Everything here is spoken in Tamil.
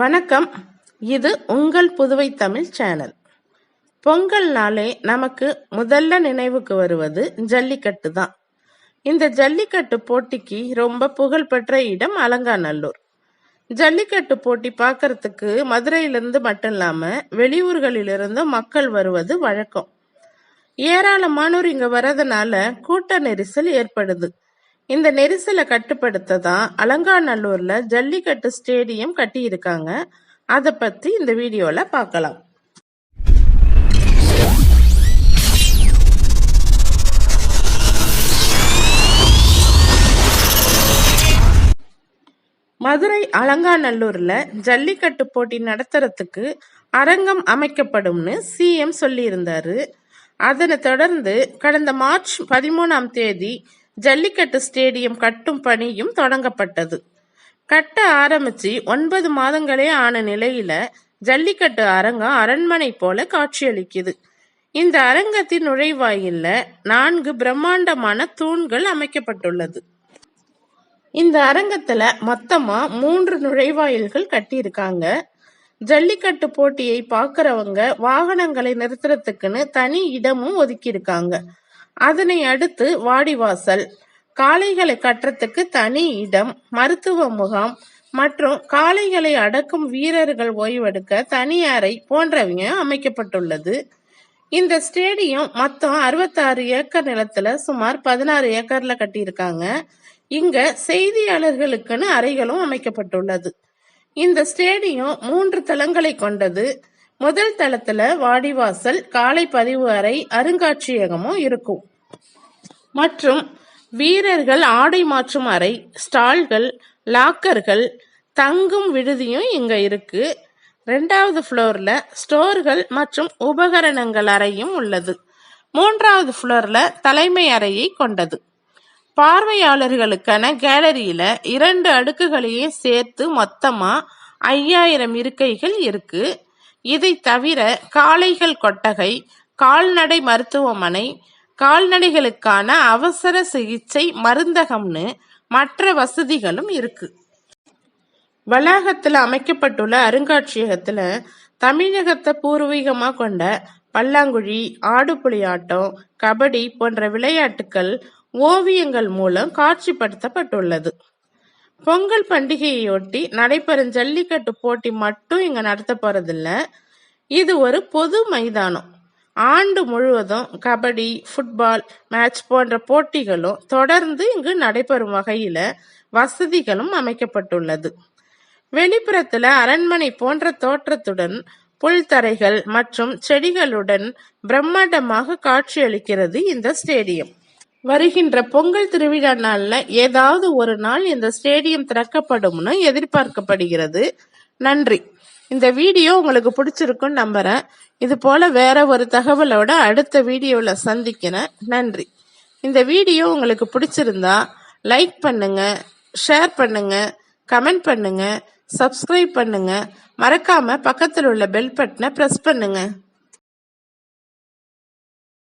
வணக்கம். இது உங்கள் புதுவை தமிழ் சேனல். பொங்கல் நாளே நமக்கு முதல்ல நினைவுக்கு வருவது ஜல்லிக்கட்டு தான். இந்த ஜல்லிக்கட்டு போட்டிக்கு ரொம்ப புகழ்பெற்ற இடம் அலங்காநல்லூர். ஜல்லிக்கட்டு போட்டி பார்க்கறதுக்கு மதுரையிலிருந்து மட்டும் இல்லாம வெளியூர்களிலிருந்து மக்கள் வருவது வழக்கம். ஏராளமானோர் இங்க வரதுனால கூட்ட நெரிசல் ஏற்படுது. இந்த நெரிசலை கட்டுப்படுத்த தான் அலங்காநல்லூர்ல ஜல்லிக்கட்டு ஸ்டேடியம் கட்டியிருக்காங்க. அதை பத்தி இந்த வீடியோல பார்க்கலாம். மதுரை அலங்காநல்லூர்ல ஜல்லிக்கட்டு போட்டி நடத்துறதுக்கு அரங்கம் அமைக்கப்படும்னு சிஎம் சொல்லியிருந்தாரு. அதனை தொடர்ந்து கடந்த மார்ச் பதிமூணாம் தேதி ஜல்லிக்கட்டு ஸ்டேடியம் கட்டும் பணியும் தொடங்கப்பட்டது. கட்ட ஆரம்பிச்சு ஒன்பது மாதங்களே ஆன நிலையில ஜல்லிக்கட்டு அரங்கம் அரண்மனை போல காட்சியளிக்குது. இந்த அரங்கத்தின் நுழைவாயில்ல நான்கு பிரம்மாண்டமான தூண்கள் அமைக்கப்பட்டுள்ளது. இந்த அரங்கத்துல மொத்தமா மூன்று நுழைவாயில்கள் கட்டியிருக்காங்க. ஜல்லிக்கட்டு போட்டியை பாக்குறவங்க வாகனங்களை நிறுத்துறதுக்குன்னு தனி இடமும் ஒதுக்கியிருக்காங்க. அதனை அடுத்து வாடிவாசல். காளைகளை கட்டுறதுக்கு தனி இடம் மருத்துவ முகாம் மற்றும் காளைகளை அடக்கும் வீரர்கள் ஓய்வெடுக்க தனி அறை போன்றவைங்க அமைக்கப்பட்டுள்ளது. இந்த ஸ்டேடியம் மொத்தம் அறுபத்தாறு ஏக்கர் நிலத்துல சுமார் பதினாறு ஏக்கர்ல கட்டியிருக்காங்க. இங்க செய்தியாளர்களுக்குன்னு அறைகளும் அமைக்கப்பட்டுள்ளது. இந்த ஸ்டேடியம் மூன்று தளங்களை கொண்டது. முதல் தளத்துல வாடிவாசல் காலை பதிவு அறை அருங்காட்சியகமும் இருக்கும். மற்றும் வீரர்கள் ஆடை மாற்றும் அறை ஸ்டால்கள் லாக்கர்கள் தங்கும் விடுதியும் இங்க இருக்கு. ரெண்டாவது ஃப்ளோர்ல ஸ்டோர்கள் மற்றும் உபகரணங்கள் அறையும் உள்ளது. மூன்றாவது ஃப்ளோர்ல தலைமை அறையை கொண்டது. பார்வையாளர்களுக்கான கேலரியில இரண்டு அடுக்குகளையே சேர்த்து மொத்தமா ஐயாயிரம் இருக்கைகள் இருக்கு. இதை தவிர காளைகள் கொட்டகை கால்நடை மருத்துவமனை கால்நடைகளுக்கான அவசர சிகிச்சை மருந்தகம்னு மற்ற வசதிகளும் இருக்கு. வளாகத்தில் அமைக்கப்பட்டுள்ள அருங்காட்சியகத்தில் தமிழகத்தை பூர்வீகமாக கொண்ட பல்லாங்குழி ஆடுபுலி ஆட்டம் கபடி போன்ற விளையாட்டுகள் ஓவியங்கள் மூலம் காட்சிப்படுத்தப்பட்டுள்ளது. பொங்கல் பண்டிகையொட்டி நடைபெறும் ஜல்லிக்கட்டு போட்டி மட்டும் இங்க நடத்த போறதில்ல. இது ஒரு பொது மைதானம். ஆண்டு முழுவதும் கபடி ஃபுட்பால் மேட்ச் போன்ற போட்டிகளும் தொடர்ந்து இங்கு நடைபெறும் வகையில வசதிகளும் அமைக்கப்பட்டுள்ளது. வெளிப்புறத்துல அரண்மனை போன்ற தோற்றத்துடன் புல்தரைகள் மற்றும் செடிகளுடன் பிரம்மாண்டமாக காட்சியளிக்கிறது இந்த ஸ்டேடியம். வருகின்ற பொங்கல் திருவிழா நாள்ல ஏதாவது ஒரு நாள் இந்த ஸ்டேடியம் திறக்கப்படும்னு எதிர்பார்க்கப்படுகிறது. நன்றி. இந்த வீடியோ உங்களுக்கு பிடிச்சிருக்குன்னு நம்புறேன். இது போல வேற ஒரு தகவலோட அடுத்த வீடியோவில் சந்திக்கிறேன். நன்றி. இந்த வீடியோ உங்களுக்கு பிடிச்சிருந்தா லைக் பண்ணுங்க ஷேர் பண்ணுங்க கமெண்ட் பண்ணுங்க சப்ஸ்கிரைப் பண்ணுங்க. மறக்காம பக்கத்தில் உள்ள பெல் பட்டனை ப்ரெஸ் பண்ணுங்க.